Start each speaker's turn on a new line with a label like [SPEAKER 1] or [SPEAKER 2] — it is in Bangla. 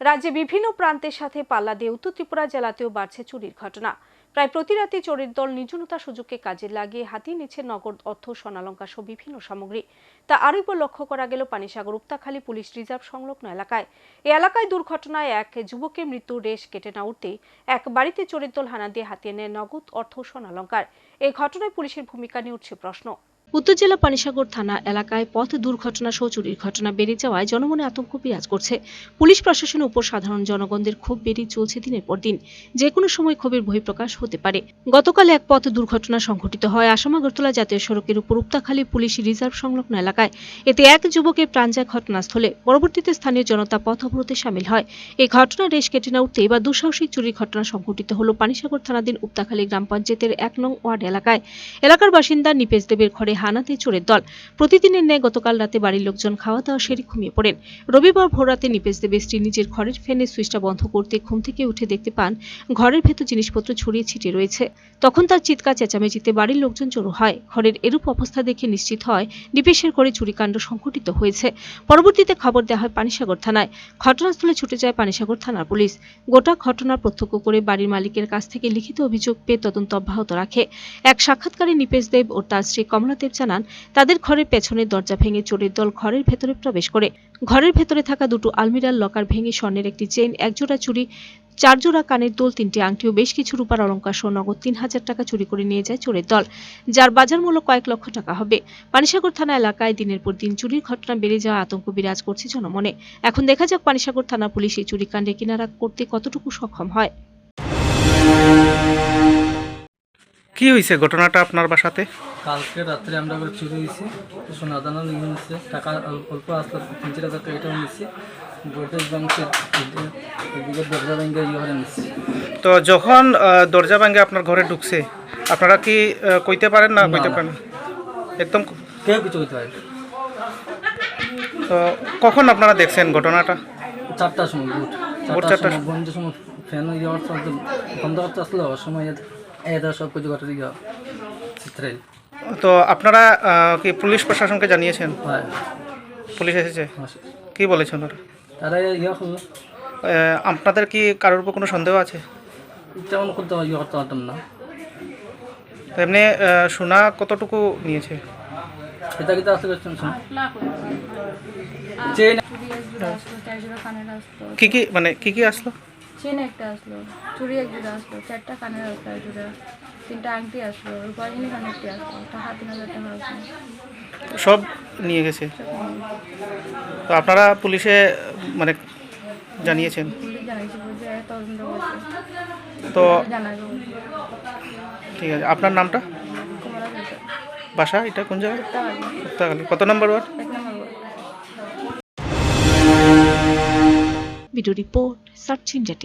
[SPEAKER 1] রাজ্যে বিভিন্ন প্রান্তের সাথে পাল্লা দিয়ে উত্তর ত্রিপুরা জেলাতেও বাড়ছে চুরির ঘটনা। প্রায় প্রতি রাতে চোরের দল নির্জনতা সুযোগকে কাজে লাগিয়ে হাতিয়ে নিচ্ছে নগদ অর্থ, স্বর্ণালঙ্কার সহ বিভিন্ন সামগ্রী। তা আরও একবার লক্ষ্য করা গেল পানিসাগর উপতাখালী পুলিশ রিজার্ভ সংলগ্ন এলাকায়। এই এলাকায় দুর্ঘটনায় এক যুবকের মৃত্যুর রেশ কেটে না উঠতেই এক বাড়িতে চোরের দল হানা দিয়ে হাতিয়ে নেয় নগদ অর্থ, স্বর্ণালঙ্কার। এই ঘটনায় পুলিশের ভূমিকা নিয়ে উঠছে প্রশ্ন। উত্তর জেলা পানিসাগর থানা এলাকায় পথ দুর্ঘটনা সহ চুরির ঘটনা বেড়ে যাওয়ায় জনমনে আতঙ্ক বিরাজ করছে। পুলিশ প্রশাসনের উপর সাধারণ জনগণদের ক্ষোভ বেড়েই চলছে দিনের পর দিন। যে কোনো সময় ক্ষোভের বহিঃপ্রকাশ হতে পারে। গতকাল এক পথ দুর্ঘটনা সংঘটিত হয় আসাম আগরতলা জাতীয় সড়কের উপর উপতাখালী পুলিশ রিজার্ভ সংলগ্ন এলাকায়। এতে এক যুবকের প্রাণ যায় ঘটনাস্থলে। পরবর্তীতে স্থানীয় জনতা পথ অবরোধে সামিল হয়। এই ঘটনা রেশ কেটে না উঠতে এবার দুঃসাহসিক চুরির ঘটনা সংঘটিত হল পানিসাগর থানাধীন উপতাখালী গ্রাম পঞ্চায়েতের এক নং ওয়ার্ড এলাকায়। এলাকার বাসিন্দা নিপেশ দেবের ঘরে হানাতে চোরের দল। প্রতিদিনের ন্যায় গতকাল রাতে বাড়ির লোকজন খাওয়া দাওয়া সেরে ঘুমিয়ে পড়েন। রবিবার ভোররাতে নিপেশ দেবের স্ত্রী নিজের ঘরের ফ্যানের সুইচটা বন্ধ করতে ঘুম থেকে উঠে দেখতে পান, ঘরের ভেতর জিনিসপত্র ছড়িয়ে ছিটিয়ে রয়েছে। তখন তার চিৎকার চেঁচামেচিতে বাড়ির লোকজন জড়ো হয়। ঘরের এরূপ অবস্থা দেখে নিশ্চিত হয়, নিপেশের ঘরে চুরিকাণ্ড সংঘটিত হয়েছে। পরবর্তীতে খবর দেওয়া হয় পানিসাগর থানায়। ঘটনাস্থলে ছুটে যায় পানিসাগর থানার পুলিশ। গোটা ঘটনা প্রত্যক্ষ করে বাড়ির মালিকের কাছ থেকে লিখিত অভিযোগ পেয়ে তদন্ত অব্যাহত রাখে। এক সাক্ষাৎকারে নিপেশ দেব ও তার স্ত্রী কমলা দেব জানান, তাদের ঘরের পেছনের দরজা ভেঙে চোরের দল ঘরের ভেতরে প্রবেশ করে। ঘরের ভেতরে থাকা দুটো আলমিরার লকার ভেঙে স্বর্ণের একটি চেইন একজোড়া চুরি চার জোড়া কানের দোল, তিনটি আংটি ও বেশ কিছু রূপার অলঙ্কার সহ নগদ তিন হাজার টাকা চুরি করে নিয়ে যায় চোরের দল, যার বাজার মূল্য কয়েক লক্ষ টাকা হবে। পানিসাগর থানা এলাকায় দিনের পর দিন চুরির ঘটনা বেড়ে যাওয়া আতঙ্ক বিরাজ করছে জনমনে। এখন দেখা যাক পানিসাগর থানা পুলিশ এই চুরিকাণ্ডে কিনারা করতে কতটুকু সক্ষম হয়।
[SPEAKER 2] কি হয়েছে ঘটনাটা আপনার বাসাতে?
[SPEAKER 3] কালকে রাত্রে আমরা করে চুরি হয়েছি। সোনা দানা নিয়ে নিচ্ছে টাকা অল্প আসলো তিন চার হাজার টাকা এটাও নিচ্ছি এদিকে দরজা ব্যাংকে ইয়ে করে নিচ্ছি
[SPEAKER 2] তো যখন দরজা ভাঙে আপনার ঘরে ঢুকছে আপনারা কি কইতে পারেন না? কইতে পারেন একদম
[SPEAKER 3] কেউ কিছু
[SPEAKER 2] তো কখন আপনারা দেখছেন ঘটনাটা?
[SPEAKER 3] চারটার সময়
[SPEAKER 2] ভোর।
[SPEAKER 3] চারটার সময় বন্ধের সময় ফ্যান ইয়ে হওয়ার সময় বন্ধ করতে আসলো সময় এদের সব কিছু ঘটে ইয়ে চিত্রে
[SPEAKER 2] তো আপনারা কি পুলিশ প্রশাসনকে জানিয়েছেন? পুলিশ এসেছে?
[SPEAKER 3] হ্যাঁ।
[SPEAKER 2] কি বলেছেন ওরা?
[SPEAKER 3] তারা ইয়ে
[SPEAKER 2] আপনাদের কি কারোর উপর কোনো সন্দেহ আছে?
[SPEAKER 3] তেমন করতে ইয়ে করতে পারতাম না।
[SPEAKER 2] এমনি সোনা কতটুকু নিয়েছে?
[SPEAKER 3] কিন্তু আসতে পারছেন
[SPEAKER 4] চার
[SPEAKER 2] কি কি মানে কি কি আসলো?
[SPEAKER 4] চেন একটা আসলো চুড়ি এক জোড়া আসলো চারটা কানের আসলো এক জোড়া তিনটা আংটি আসলো রূপার জিনিস অনেকটি আসলো? টাকা তিন হাজার টাকা আসলো
[SPEAKER 2] সব নিয়ে গেছে? তো আপনারা পুলিশে মানে জানিয়েছেন? তো ঠিক আছে আপনার নামটা? বাসা এটা কোন জায়গায়? কত number ward.
[SPEAKER 1] Video report search India